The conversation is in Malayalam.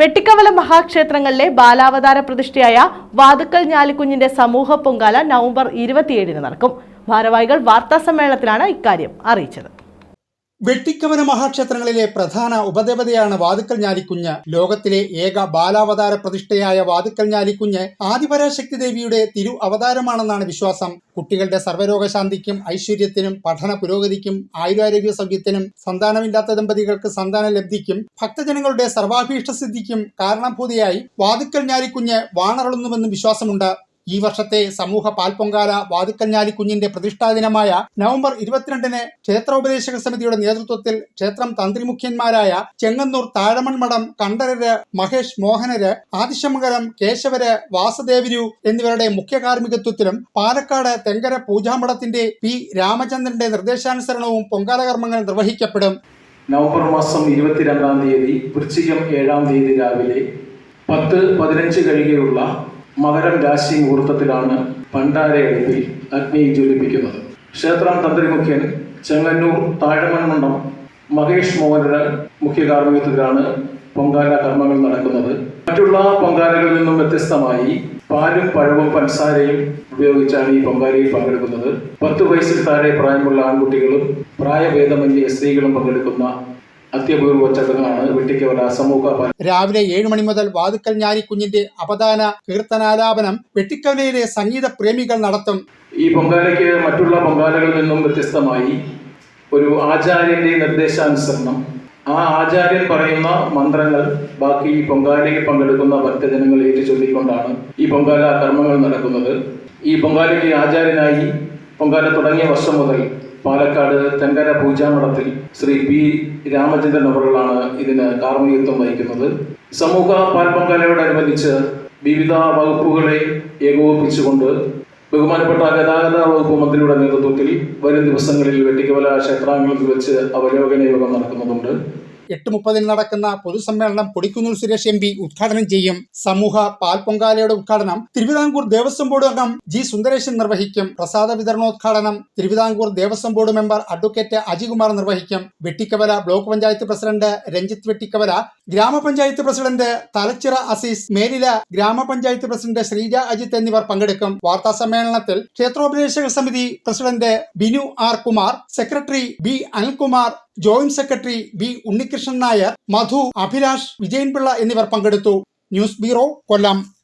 വെട്ടിക്കവല മഹാക്ഷേത്രങ്ങളിലെ ബാലാവതാര പ്രതിഷ്ഠയായ വാതുക്കൽ ഞാലിക്കുഞ്ഞിന്റെ സമൂഹ പൊങ്കാല നവംബർ ഇരുപത്തിയേഴിന് നടക്കും. ഭാരവാഹികൾ വാർത്താ സമ്മേളനത്തിലാണ് ഇക്കാര്യം അറിയിച്ചത്. വെട്ടിക്കവന മഹാക്ഷേത്രങ്ങളിലെ പ്രധാന ഉപദേവതയാണ് വാതുക്കൽ ഞാലിക്കുഞ്ഞ്. ലോകത്തിലെ ഏക ബാലാവതാര പ്രതിഷ്ഠയായ വാതുക്കൽ ഞാലിക്കുഞ്ഞ് ആദിപരാശക്തി ദേവിയുടെ തിരു അവതാരമാണെന്നാണ് വിശ്വാസം. കുട്ടികളുടെ സർവരോഗശാന്തിക്കും ഐശ്വര്യത്തിനും പഠന പുരോഗതിക്കും ആയുരാരോഗ്യ സൗഖ്യത്തിനും സന്താനമില്ലാത്ത ദമ്പതികൾക്ക് സന്താന ലബ്ധിക്കും ഭക്തജനങ്ങളുടെ സർവാഭീഷ്ട സിദ്ധിക്കും കാരണഭൂതിയായി വാതുക്കൽ ഞാലിക്കുഞ്ഞ് വാണറളുന്നുവെന്നും വിശ്വാസമുണ്ട്. ഈ വർഷത്തെ സമൂഹ പാൽപൊങ്കാല വാതുക്കഞ്ഞാലി കുഞ്ഞിന്റെ പ്രതിഷ്ഠാ ദിനമായ നവംബർ ഇരുപത്തിരണ്ടിന് ക്ഷേത്രോപദേശക സമിതിയുടെ നേതൃത്വത്തിൽ ക്ഷേത്രം തന്ത്രിമുഖ്യന്മാരായ ചെങ്ങന്നൂർ താഴമൺ മഠം കണ്ഠരര് മഹേഷ് മോഹനര് ആദിശമംഗലം കേശവര് വാസുദേവരു എന്നിവരുടെ മുഖ്യ കാർമ്മികത്വത്തിലും പാലക്കാട് തെങ്കര പൂജാമഠത്തിന്റെ പി രാമചന്ദ്രന്റെ നിർദ്ദേശാനുസരണവും പൊങ്കാല കർമ്മങ്ങൾ നിർവഹിക്കപ്പെടും. നവംബർ മാസം ഇരുപത്തിരണ്ടാം തീയതി വൃശ്ചികം ഏഴാം തീയതി രാവിലെ പത്ത് പതിനഞ്ച് കഴികെയുള്ള മകരം രാശി മുഹൂർത്തത്തിലാണ് പണ്ടാരയെടുപ്പിൽ അഗ്നി ജ്വലിപ്പിക്കുന്നത്. ക്ഷേത്രം തന്ത്രിമുഖ്യൻ ചെങ്ങന്നൂർ താഴമൺമണ്ഡം മഹേഷ് മോഹനയുടെ മുഖ്യ കാർമ്മികത്വത്തിലാണ് പൊങ്കാല കർമ്മങ്ങൾ നടക്കുന്നത്. മറ്റുള്ള പൊങ്കാലകളിൽ നിന്നും വ്യത്യസ്തമായി പാലും പഴവും പഞ്ചസാരയും ഉപയോഗിച്ചാണ് ഈ പൊങ്കാലയിൽ പങ്കെടുക്കുന്നത്. പത്ത് വയസ്സിൽ താഴെ പ്രായമുള്ള ആൺകുട്ടികളും പ്രായഭേദമന്യേ സ്ത്രീകളും പങ്കെടുക്കുന്ന അത്യപൂർവ ചടങ്ങാണ് വെട്ടിക്കവല സമൂഹ രാവിലെ ഏഴ് മണി മുതൽ വാതുക്കൽ ഞാനിക്കുഞ്ഞിന്റെ അപദാന കീർത്തനാലാപനം വെട്ടിക്കവലയിലെ സംഗീത പ്രേമികൾ നടത്തും. ഈ പൊങ്കാലയ്ക്ക് മറ്റുള്ള പൊങ്കാലകളിൽ നിന്നും വ്യത്യസ്തമായി ഒരു ആചാര്യന്റെ നിർദ്ദേശാനുസരണം. ആ ആചാര്യൻ പറയുന്ന മന്ത്രങ്ങൾ ബാക്കി ഈ പൊങ്കാലയിൽ പങ്കെടുക്കുന്ന ഭക്തജനങ്ങൾ ഏറ്റു ചൊല്ലിക്കൊണ്ടാണ് ഈ പൊങ്കാല കർമ്മങ്ങൾ നടക്കുന്നത്. ഈ പൊങ്കാലയ്ക്ക് ആചാര്യനായി പൊങ്കാല തുടങ്ങിയ വർഷം മുതൽ പാലക്കാട് തെങ്കര പൂജാമഠത്തിൽ ശ്രീ പി രാമചന്ദ്രൻ അവറുകളാണ് ഇതിന് കാർമ്മികത്വം വഹിക്കുന്നത്. സമൂഹ പാൽപ്പൊങ്കാലയോടനുബന്ധിച്ച് വിവിധ വകുപ്പുകളെ ഏകോപിപ്പിച്ചുകൊണ്ട് ബഹുമാനപ്പെട്ട ഗതാഗത വകുപ്പ് മന്ത്രിയുടെ നേതൃത്വത്തിൽ വരും ദിവസങ്ങളിൽ വെട്ടിക്കവല ക്ഷേത്രാങ്കണത്തിൽ വെച്ച് അവലോകന യോഗം നടക്കുന്നുണ്ട് എട്ട് മുപ്പതിന് നടക്കുന്ന പൊതുസമ്മേളനം കൊടിക്കുന്നിൽ സുരേഷ് എം പി ഉദ്ഘാടനം ചെയ്യും. സമൂഹ പാൽ പൊങ്കാലയുടെ ഉദ്ഘാടനം തിരുവിതാംകൂർ ദേവസ്വം ബോർഡ് അംഗം ജി സുന്ദരേശൻ നിർവഹിക്കും. പ്രസാദ വിതരണോദ്ഘാടനം Travancore Devaswom board member advocate Ajikumar നിർവഹിക്കും. Vettikkavala block panchayat president Ranjith Vettikkavala grama panchayat president Thalachira Azeez Melila ഗ്രാമപഞ്ചായത്ത് പ്രസിഡന്റ് ശ്രീജ അജിത്ത് എന്നിവർ പങ്കെടുക്കും. വാർത്താ സമ്മേളനത്തിൽ ക്ഷേത്രോപദേശക സമിതി president Binu R Kumar secretary B Anilkumar joint secretary B Unnikrishnan Nair Madhu Abhilash Vijayanpillai എന്നിവർ പങ്കെടുത്തു. News bureau Kollam.